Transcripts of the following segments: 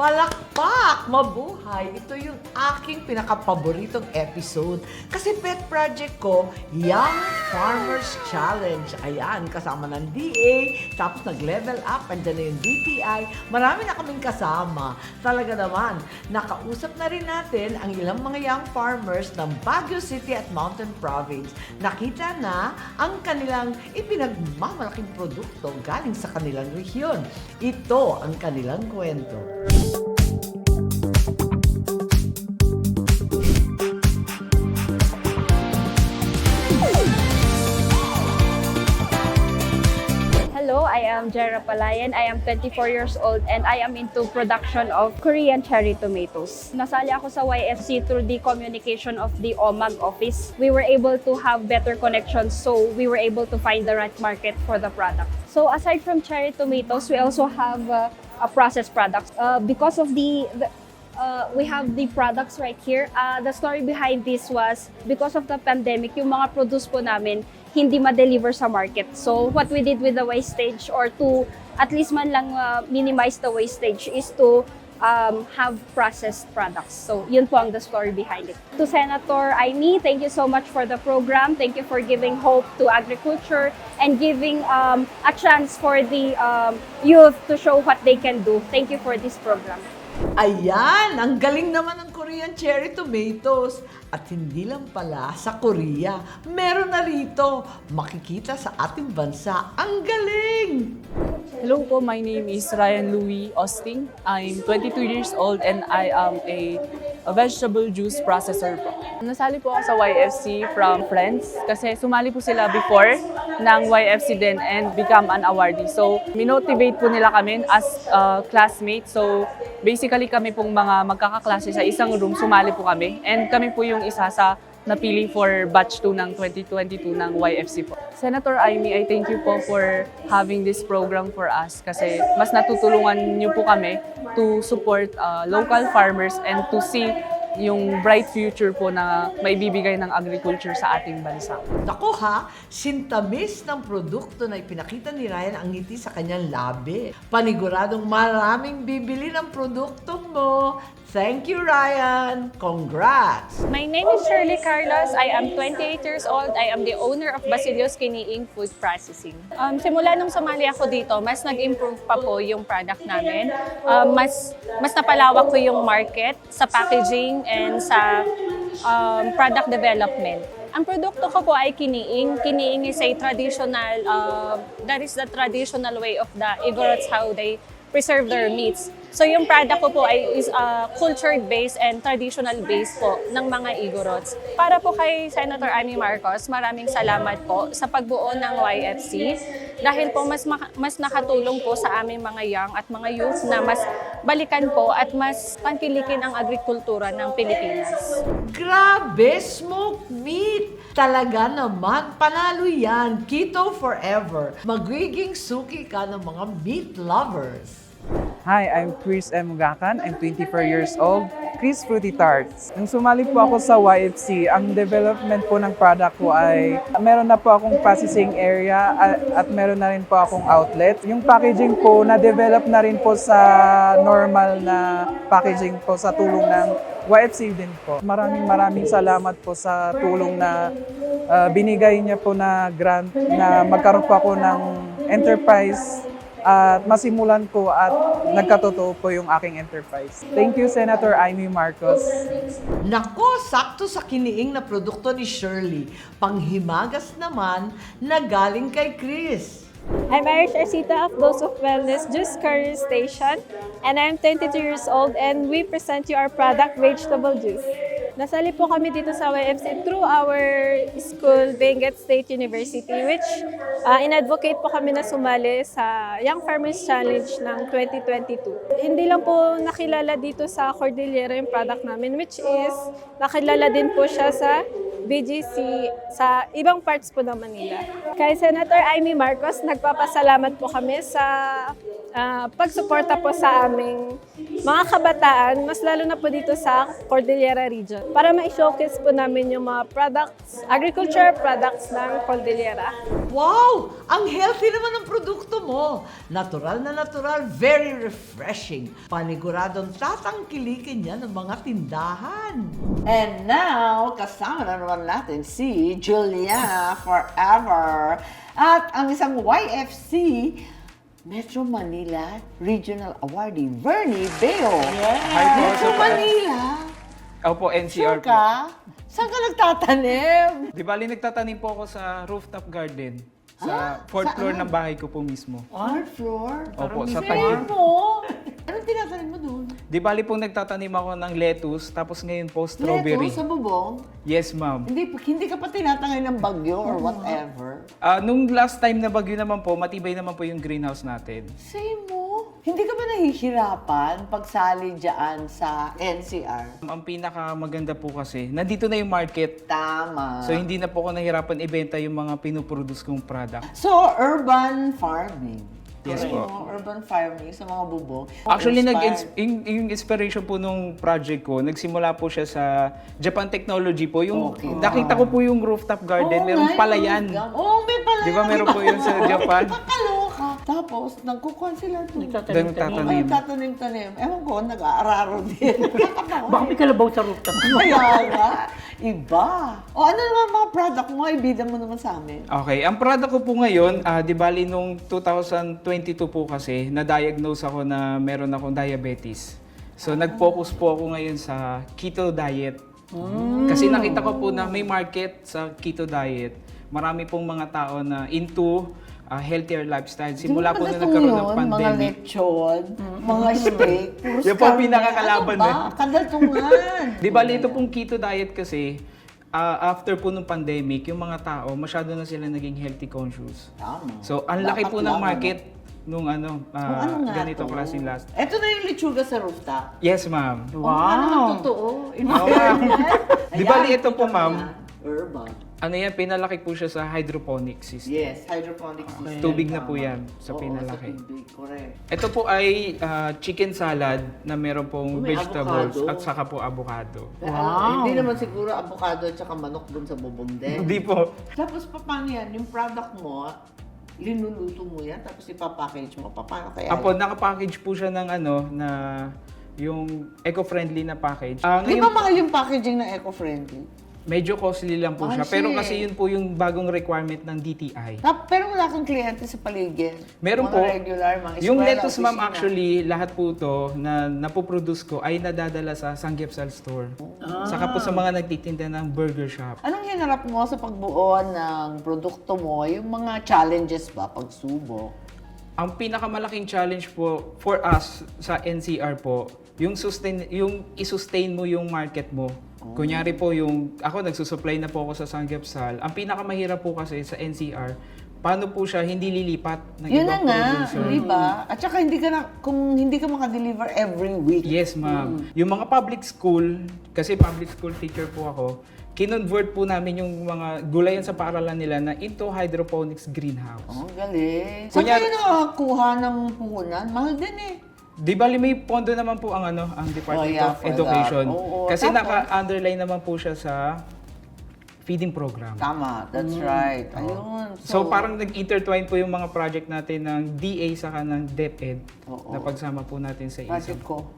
Palakpak! Mabuhay! Ito yung aking pinakapaboritong episode. Kasi pet project ko, Young Farmers Challenge. Ayan, kasama ng DA, tapos nag-level up, andyan na yung DTI. Marami na kaming kasama. Talaga naman, nakausap na rin natin ang ilang mga young farmers ng Baguio City at Mountain Province. Nakita na ang kanilang ipinagmamalaking produkto galing sa kanilang rehiyon. Ito ang kanilang kwento. Am Jera Palayan. I am 24 years old and I am into production of Korean cherry tomatoes. Nasali ako sa YFC through the communication of the OMAG office. We were able to have better connections so we were able to find the right market for the product. So aside from cherry tomatoes, we also have uh, a processed products. Uh, because of the, the uh, we have the products right here. Uh, the story behind this was because of the pandemic, yung mga produce po namin hindi ma-deliver sa market. So what we did with the wastage or to at least man lang uh, minimize the wastage is to um, have processed products. So yun po ang the story behind it. To Senator Aimee, thank you so much for the program. Thank you for giving hope to agriculture and giving um, a chance for the um, youth to show what they can do. Thank you for this program. Ayan, ang galing naman ng Korean cherry tomatoes. At hindi lang pala sa Korea, meron na rito. Makikita sa ating bansa. Ang galing! Hello po, my name is Ryan Louis Austin. I'm 22 years old and I am a, a vegetable juice processor po. Nasali po ako sa YFC from friends kasi sumali po sila before ng YFC din and become an awardee. So, minotivate po nila kami as uh, classmates. So, basically kami pong mga magkakaklase sa isang room, sumali po kami. And kami po yung isa sa napili for batch 2 ng 2022 ng YFC po. Senator Aimee, I thank you po for having this program for us kasi mas natutulungan niyo po kami to support uh, local farmers and to see yung bright future po na maibibigay ng agriculture sa ating bansa. Nako ha, sintamis ng produkto na ipinakita ni Ryan ang ngiti sa kanyang labi. Paniguradong maraming bibili ng produkto mo. Thank you, Ryan. Congrats! My name is Shirley Carlos. I am 28 years old. I am the owner of Basilio's Kiniing Food Processing. Um, simula nung sumali ako dito, mas nag-improve pa po yung product namin. Um, mas, mas napalawak ko yung market sa packaging and sa um, product development. Ang produkto ko po ay kiniing. Kiniing is a traditional, uh, that is the traditional way of the Igorots how they preserve their meats. So yung product ko po ay is uh, cultured based and traditional based po ng mga Igorots. Para po kay Senator Amy Marcos, maraming salamat po sa pagbuo ng YFC dahil po mas mas nakatulong po sa aming mga young at mga youth na mas balikan po at mas tangkilikin ang agrikultura ng Pilipinas. Grabe, smoked meat! Talaga naman, panalo yan. Keto forever. Magiging suki ka ng mga meat lovers. Hi, I'm Chris M. Mugakan. I'm 24 years old. Chris Fruity Tarts. Nung sumali po ako sa YFC, ang development po ng product ko ay meron na po akong processing area at, at meron na rin po akong outlet. Yung packaging po, na-develop na rin po sa normal na packaging po sa tulong ng YFC din po. Maraming maraming salamat po sa tulong na uh, binigay niya po na grant na magkaroon po ako ng enterprise at masimulan ko at nagkatotoo po yung aking enterprise. Thank you, Senator Amy Marcos. Nako, sakto sa kiniing na produkto ni Shirley. Panghimagas naman na galing kay Chris. I'm Irish Arcita of Dose of Wellness Juice Courier Station, and I'm 22 years old, and we present you our product, Vegetable Juice. Nasali po kami dito sa YFC through our school, Benguet State University, which uh, in-advocate po kami na sumali sa Young Farmers Challenge ng 2022. Hindi lang po nakilala dito sa Cordillera yung product namin, which is nakilala din po siya sa BGC sa ibang parts po ng Manila. Kay Senator Amy Marcos, nagpapasalamat po kami sa ah, pagsuporta po sa aming mga kabataan, mas lalo na po dito sa Cordillera Region, para ma-showcase po namin yung mga products, agriculture products ng Cordillera. Wow! Ang healthy naman ng produkto mo. Natural na natural, very refreshing. Paniguradong tatangkilikin yan ng mga tindahan. And now, kasama na naman natin si Julia Forever. At ang isang YFC, Metro Manila Regional Awardee, Bernie Beo. Hi po, Metro. Manila? Opo, NCR Sure po. ka? Saan ka nagtatanim? Di bali, nagtatanim po ako sa rooftop garden. Ah, Sa fourth floor ng bahay ko po mismo. Fourth floor? Opo, sa Same Taguig. mo. Anong tinatanim mo doon? Di bali po nagtatanim ako ng lettuce, tapos ngayon po strawberry. Lettuce sa bubong? Yes, ma'am. Hindi, hindi ka pa tinatangay ng bagyo or whatever. Ah, nung last time na bagyo naman po, matibay naman po yung greenhouse natin. Same mo. Hindi ka ba nahihirapan pagsali dyan sa NCR? Ang pinaka maganda po kasi, nandito na yung market. Tama. So hindi na po ako nahirapan ibenta yung mga pinuproduce kong product. So, urban farming. Yes Correct, po. no? Urban farming sa mga bubong. Actually, nag yung, yung inspiration po nung project ko, nagsimula po siya sa Japan Technology po. Yung Okay. nakita ko po yung rooftop garden, Oo merong palayan. Oo, oh, may palayan. Di ba meron po yun sa Japan? Tapos, nagkukuhan sila doon. Doon tatanim. Ay, tatanim-tanim. Ewan ko, nag-aararo din. Baka may kalabaw sa rooftop. Kaya nga, iba. O ano naman mga product mo? Ibida mo naman sa amin. Okay, ang product ko po ngayon, ah, di bali nung 2022 po kasi, na-diagnose ako na meron akong diabetes. So nag-focus po ako ngayon sa keto diet. Kasi nakita ko po na may market sa keto diet. Marami pong mga tao na into ah, healthier lifestyle. Simula po na nagkaroon ng Mga pandemic. lechon, mga steak, puro Yan po ang pinakakalaban Ano ba? nun. Kadatungan. Di bali ito pong keto diet kasi, ah, after po ng pandemic, yung mga tao, masyado na sila naging healthy conscious. Tama. So, ang laki Dapat po ng lang, market nung ano, Kung ah, ano nga ganito to? klaseng last. Ito na yung lechuga sa rooftop. Yes, ma'am. Wow. ano naman totoo? In Oo, ma'am. fairness. Di Ayan, ito po, ma'am. Urban. Ano yan, pinalaki po siya sa hydroponic system. Yes, hydroponic system. Tubig na Tama. po yan sa Oo, pinalaki. sa tubig, correct. Ito po ay ah, chicken salad na meron pong Oh, may vegetables avocado. at saka po avocado. Wow. hindi naman siguro avocado at saka manok dun sa bubong din. Hindi po. Tapos pa- paano yan? Yung product mo, linuluto mo yan, tapos ipapackage mo. Pa- Paano kaya? Apo, nakapackage po siya ng ano, na yung eco-friendly na package. Ah, Di ngayon ba mahal yung packaging na eco-friendly? Medyo costly lang po Ah, siya. Pero shit. kasi yun po yung bagong requirement ng DTI. Na, pero wala kang kliyente sa paligid. Meron mga po. regular, mga Yung eskwela, lettuce ma'am opisina. actually, lahat po to na napoproduce ko ay nadadala sa Sanggipsal store. Saka po sa mga nagtitinda ng burger shop. Anong hinarap mo sa pagbuo ng produkto mo? Yung mga challenges ba, pagsubok? Ang pinakamalaking challenge po for us sa NCR po, yung sustain yung i-sustain mo yung market mo. Kunyari po yung ako nagsusupply na po ako sa Sanggipsal. Ang pinakamahirap po kasi sa NCR, paano po siya hindi lilipat ng Yun na ibang nga, producer. di ba? At saka hindi ka na, kung hindi ka makadeliver every week. Yes, ma'am. Yung mga public school, kasi public school teacher po ako, kinonvert po namin yung mga gulayan sa paaralan nila na into hydroponics greenhouse. Oh, galing. Saan Kunyari- kayo nakakakuha ng puhunan? Mahal din eh. Di bali may pondo naman po ang ano, ang Department Oh, yeah, of for Education. Oo, kasi tapos? naka-underline naman po siya sa feeding program. Tama, that's right. Ayun. So, parang nag-intertwine po yung mga project natin ng DA saka ng DepEd Oo. na pagsama po natin sa isa. project ko.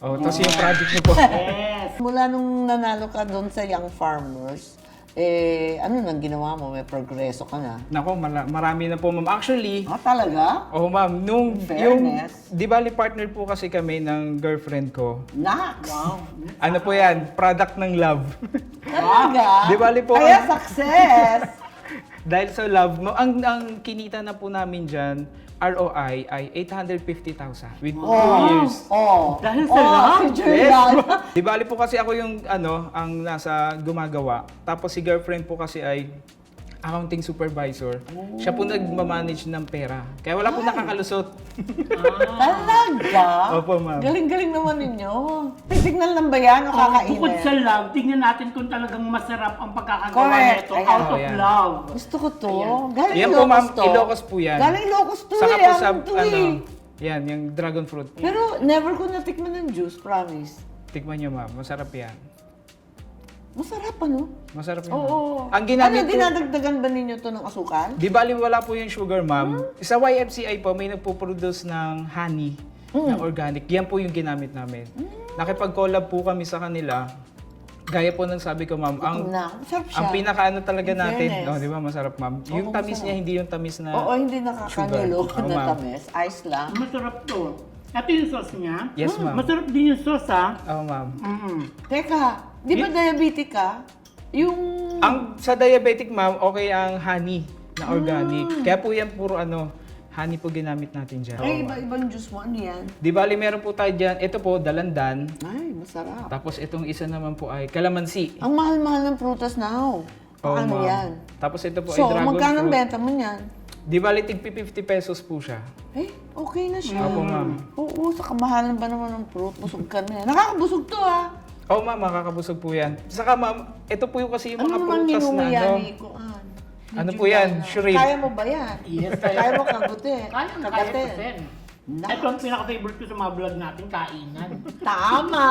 Oh, tapos yung project niyo po. Mula nung nanalo ka doon sa Young Farmers, eh, ano nang ginawa mo? May progreso ka na. Nako, mala- marami na po ma'am. Actually, Ah, talaga? Oh, ma'am, nung In yung fairness. di bali partner po kasi kami ng girlfriend ko. Nax! Wow. Ano po 'yan? Product ng love. Talaga? Di bali po Kaya success! Dahil sa love, mo, ang ang kinita na po namin diyan, ROI ay 850,000 with 2 years. Oh. Dahil sa oh, love? Si Julian. Di bali po kasi ako yung ano, ang nasa gumagawa. Tapos si girlfriend po kasi ay accounting supervisor. Siya po nagmamanage ng pera. Kaya wala po nakakalusot. Talaga? Opo, ma'am. Galing-galing naman ninyo. Signal lang ba yan o kakainin? Bukod sa love, tingnan natin kung talagang masarap ang pagkakagawa Correct. nito Ayan. out of Ayan. love. Gusto ko to. Galing Yan po, Ilocos ma'am. to. Ilocos po yan. Galing Ilocos to Saka eh. po sa, Ano to ano, eh. Yan, yung dragon fruit. Pero never ko natikman ng juice, promise. Tikman nyo ma'am, masarap yan. Masarap ano? Masarap yan. Oo. Ang ginamit ano, ko, dinadagdagan ba ninyo to ng asukal? di bali wala po yung sugar ma'am. Sa YFCI po, may nagpo-produce ng honey na organic. Yan po yung ginamit namin. Nakipag-collab po kami sa kanila. Gaya po ng sabi ko ma'am, ang na, masarap siya. ang pinakaano talaga In natin, fairness. oh, di ba masarap ma'am? Yung Oo, tamis masarap. niya hindi yung tamis na Oo, hindi nakakanulo Sugar. Oo, na ma'am. tamis. Ice lang. Masarap to. Ito yung sauce niya. Yes, ma'am. Masarap din yung sauce ha. Oh, ma'am. Mm-mm. Teka, di ba diabetic ka? Yung... Ang sa diabetic ma'am, okay ang honey na organic. Mm. Kaya po yan puro ano, honey po ginamit natin dyan. Ay, iba-ibang juice mo. Ano yan? Di bali meron po tayo dyan, ito po, dalandan. Ay, masarap. Tapos itong isa naman po ay calamansi. Ang mahal-mahal ng prutas now. Oo, Paano ma'am. yan? Tapos ito po So, ay dragon magkano ang fruit. benta mo niyan? Di bali tig 50 pesos po siya. Eh, okay na siya. Opo, ma'am. Oo, sa kamahalan ba naman ng fruit? Busog ka na yan. Nakakabusog to ah. Oo ma'am, makakabusog po yan. Saka ma'am, ito po yung kasi yung Ano mga naman prutas na ninungo yan, ano. Ikuan? Ano po yan? Shrimp. Kaya mo ba yan? Yes, Kaya mo kagutin? Kaya, kaya Kagatin? ko sen. Ito ang pinaka-favorite ko sa mga vlog natin, kainan. Tama!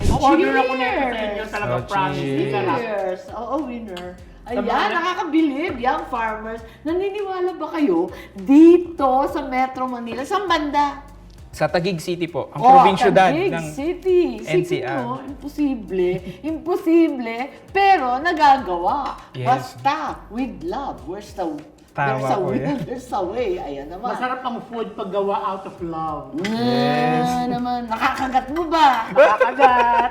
Order ako na ito sa inyo talaga, Oh, promise. cheers. Sarap. Cheers! Oo, winner. Ayan, mga- nakakabilib, young farmers. Naniniwala ba kayo dito sa Metro Manila? Sa banda? Sa Taguig City po, ang Oh, probinsyudad Taguig ng City. Isipin NCR. mo, imposible. Imposible, pero nagagawa. Yes. Basta, with love. Where's the, Tama there's a will, yan. there's a way. Ayan naman. Masarap ang food pag gawa out of love. Ah, naman. Nakakagat mo ba? Nakakagat.